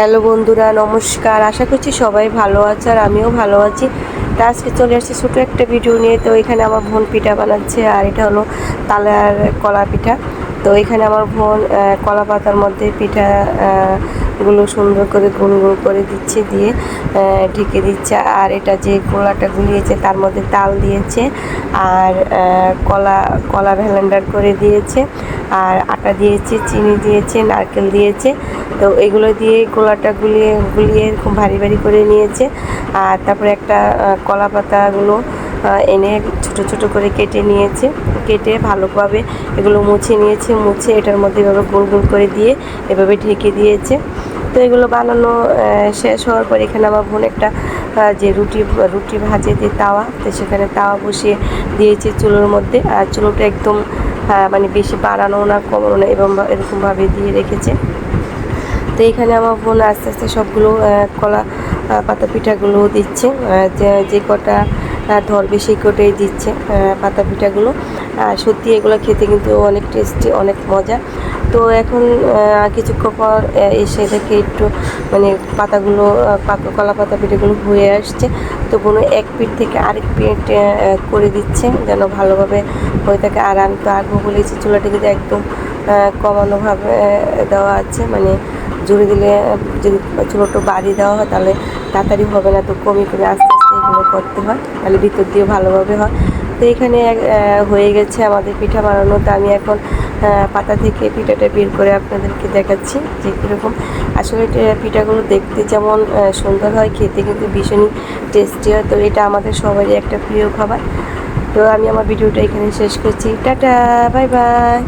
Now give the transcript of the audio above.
Hello বন্ধুরা, নমস্কার। আশা করছি সবাই ভালো আছে আর আমিও ভালো আছি। তা আজকে চলে আসছি ছোটো একটা ভিডিও নিয়ে। তো এখানে আমার বোন পিঠা বানাচ্ছে আর এটা হলো তালার কলা পিঠা। তো এখানে আমার বোন কলা পাতার মধ্যে পিঠা গুলো সুন্দর করে গোল গোল করে দিচ্ছে, দিয়ে ঢেকে দিচ্ছে। আর এটা যে গোলাটা গুলিয়েছে তার মধ্যে তাল দিয়েছে আর কলা কলা ভ্যালেন্ডার করে দিয়েছে। আর আটা দিয়েছে, চিনি দিয়েছে, নারকেল দিয়েছে। তো এগুলো দিয়ে গোলাটা গুলিয়ে গুলিয়ে খুব ভারী ভারী করে নিয়েছে। আর তারপরে একটা কলা পাতাগুলো এনে ছোট ছোট করে কেটে নিয়েছে। কেটে ভালোভাবে এগুলো মুছে নিয়েছে, মুছে এটার মধ্যে এভাবে গোল গোল করে দিয়ে এভাবে ঢেকে দিয়েছে। তো এগুলো বানানো শেষ হওয়ার পর এখানে আমার বোন একটা যে রুটি রুটি ভাজে দিয়ে তাওয়া, তো সেখানে তাওয়া বসিয়ে দিয়েছে চুলোর মধ্যে। আর চুলোটা একদম মানে বেশি বাড়ানো না, কমানো না এবং এরকমভাবে দিয়ে রেখেছে। তো এখানে আমার বোন আস্তে আস্তে সবগুলো কলা পাতা পিঠাগুলো দিচ্ছে যে- যে কটা আহ, ধরবে সেই কটাই দিচ্ছে পাতা পিঠাগুলো। সত্যি এগুলো খেতে কিন্তু অনেক টেস্টি অনেক মজা। তো এখন কিছুক্ষণ পর এসে দেখে একটু মানে পাতাগুলো কলা পাতা পিঠাগুলো হয়ে আসছে। তো বোনো এক পিঠ থেকে আরেক পিঠ করে দিচ্ছে যেন ভালোভাবে হয়ে থাকে। আর আমি তো আগে বলেছি চুলাটা কিন্তু একদম কমানোভাবে দেওয়া আছে মানে জুড়ে দিলে যদি চুলোটা বাড়ি দেওয়া হয় তাহলে তাড়াতাড়ি হবে না তো কমে কমে আস্তে আস্তে করতে হয়, তাহলে ভিতর দিয়ে ভালোভাবে হয়। তো এখানে হয়ে গেছে আমাদের পিঠা বানানো। তো আমি এখন পাতা থেকে পিঠাটা বের করে আপনাদেরকে দেখাচ্ছি যে কীরকম। আসলে পিঠাগুলো দেখতে যেমন সুন্দর হয়, খেতে কিন্তু ভীষণই টেস্টি হয়। তো এটা আমাদের সবারই একটা প্রিয় খাবার। তো আমি আমার ভিডিওটা এখানে শেষ করছি। Tata, bye bye.